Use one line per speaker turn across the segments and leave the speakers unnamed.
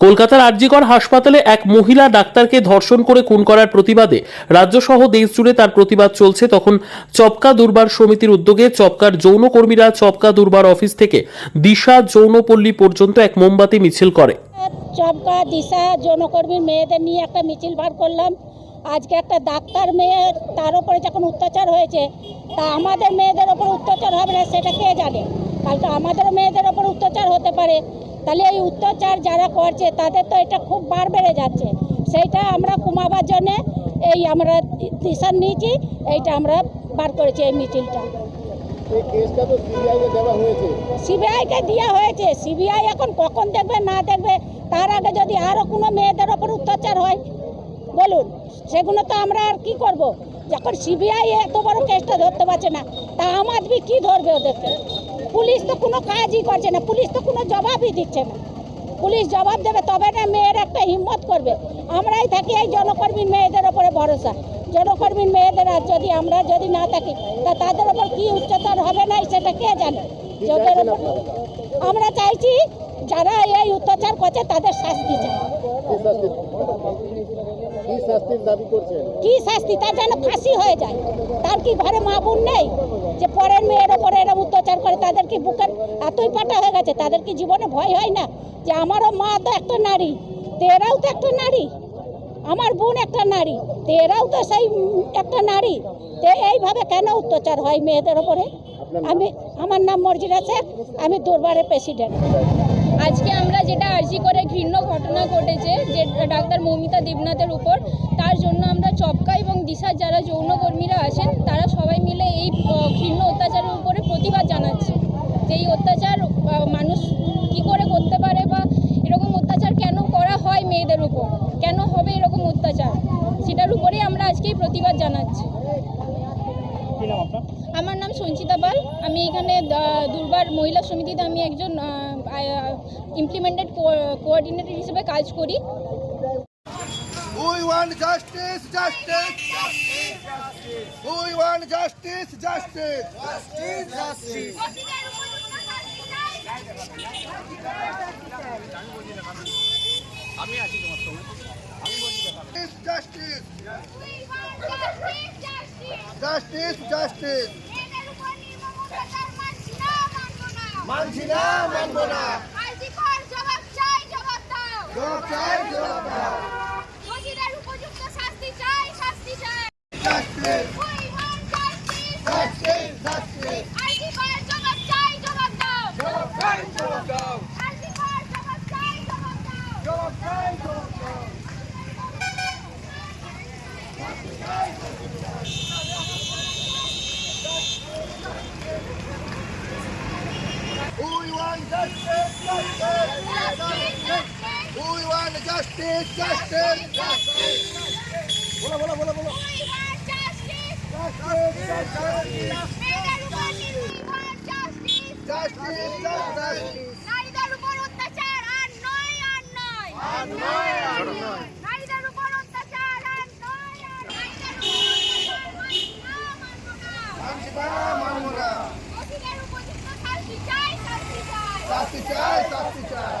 কলকাতার আরজিকর হাসপাতালে এক মহিলা ডাক্তারকে ধর্ষণ করে খুন করার প্রতিবাদে রাজ্যসহ দেশ জুড়ে তার প্রতিবাদ চলছে। তখন চপকা দুর্বার সমিতির উদ্যোগে চপকার যৌনকর্মীরা চপকা দুর্বার অফিস থেকে দিশা যৌনপল্লী পর্যন্ত এক মোমবাতি মিছিল করে।
চপকা, দিশা যৌনকর্মীর মেয়েদের নিয়ে একটা মিছিল বার করলাম। আজকে একটা ডাক্তার মেয়ে তার উপরে যখন অত্যাচার হয়েছে, তা আমাদের মেয়েদের ওপর অত্যাচার হবে না, সেটা কে জানে? কালকে আমাদের মেয়েদের ওপর অত্যাচার হতে পারে। তাহলে এই অত্যাচার যারা করছে তাদের তো এটা খুব বার বেড়ে যাচ্ছে। সেইটা আমরা কমাবার জন্যে এই আমরা ডিসিশন নিয়েছি এইটা আমরা বার করেছি এই মিছিলটা।
এই সিবিআইকে দেওয়া হয়েছে।
সিবিআইকে দেওয়া হয়েছে। সিবিআই এখন কখন দেখবে না দেখবে তার আগে যদি আরও কোনো মেয়েদের ওপর অত্যাচার হয় বলুন সেগুলো তো আমরা আর কি করব? যখন সিবিআই এত বড় কেসটা ধরতে পারছে না তা আম আদমি কী ধরবে ওদেরকে? পুলিশ তো কোনো কাজই করছে না পুলিশ তো কোনো জবাবই দিচ্ছে না। পুলিশ জবাব দেবে তবে না মেয়ের একটা হিম্মত করবে। আমরাই থাকি এই জনকর্মীর মেয়েদের ওপরে ভরসা। জনকর্মীর মেয়েদের আর যদি আমরা যদি না থাকি তা তাদের ওপর কি উচ্চতর হবে না সেটা কে জানে? যাদের ওপর আমরা চাইছি যারা এই অত্যাচার করছে তাদের শাস্তি চাই।
কি শাস্তি শাস্তির দাবি করছেন?
কি শাস্তি? তার যেন ফাঁসি হয়ে যায়। তার কি ঘরে মা বোন নেই? যে পরের মেয়ের ওপরে এরকম অত্যাচার করে তাদের কি বুকের এতই পাটা হয়ে গেছে? তাদের কি জীবনে ভয় হয় না? যে আমারও মা তো একটা নারী তো এরাও তো একটা নারী আমার বোন একটা নারী তো এরাও তো সেই একটা নারী। তো এইভাবে কেন অত্যাচার হয় মেয়েদের ওপরে? আমি আমার নাম মর্জিনা শেখ আমি দুর্বারের প্রেসিডেন্ট
আজকে আমরা যেটা আর্জি করে ঘৃণ্য ঘটনা ঘটেছে যে ডাক্তার মৌমিতা দেবনাথের উপর তার জন্য আমরা চপকা এবং দিশার যারা যৌনকর্মীরা আছেন তারা সবাই মিলে এই ঘৃণ্য অত্যাচারের উপরে প্রতিবাদ জানাচ্ছে। যে এই অত্যাচার মানুষ কি করে করতে পারে বা এরকম অত্যাচার কেন করা হয় মেয়েদের উপর? কেন হবে এরকম অত্যাচার? সেটার উপরেই আমরা আজকেই প্রতিবাদ জানাচ্ছি। আমার নাম সঞ্চিতা পাল। আমি এখানে দুর্বার মহিলা সমিতিতে আমি একজন ইমপ্লিমেন্টেড কোঅর্ডিনেটর হিসেবে কাজ করি
we want justice justice we want justice justice justice justice আমি Justice! Justice! মানছি না মানবো না।
জবাব চাই জবাব দাও।
জবাব চাই জবাব দাও।
উপযুক্ত শাস্তি চাই শাস্তি চাই
Justice,
We want justice.
justice, justice.
IG কর জবাব চাই জবাব দাও
জবাব চাই জবাব দাও
আইজি কর জবাব চাই জবাব দাও
জবাব চাই জবাব দাও We want justice, justice, justice. বলো বলো বলো বলো
We want justice.
Justice, justice,
মেয়েদের উপর we want justice.
justice, justice.
নারীদের উপর অত্যাচার আর নয় আর নয়
আর নয়, আর নয়।
নারীদের উপর অত্যাচার আর নয় আর নারীদের উপর অত্যাচার মানছি না, মানবো না।
মানছি না, মানবো না।
দোষীদের উপযুক্ত শাস্তি চাই শাস্তি চাই
শাস্তি চাই, শাস্তি চাই।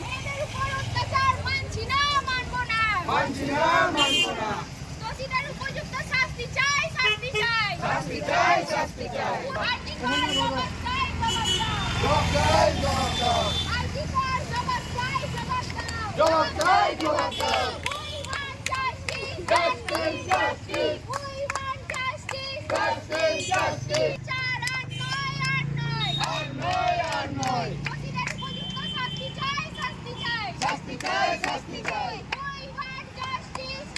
মেয়েদের উপর অত্যাচার মানছি না মানবো না
মানছি না, মানবো না।
দোষীদের উপযুক্ত শাস্তি চাই শাস্তি চাই
শাস্তি চাই, শাস্তি চাই।
আর্জি কর জবাব চাই জবাব
চাই, জবাব দাও।
আর্জি কর জবাব চাই জবাব দাও
জবাব চাই, জবাব
want justice.
Justice, justice.
Justice.
Justice,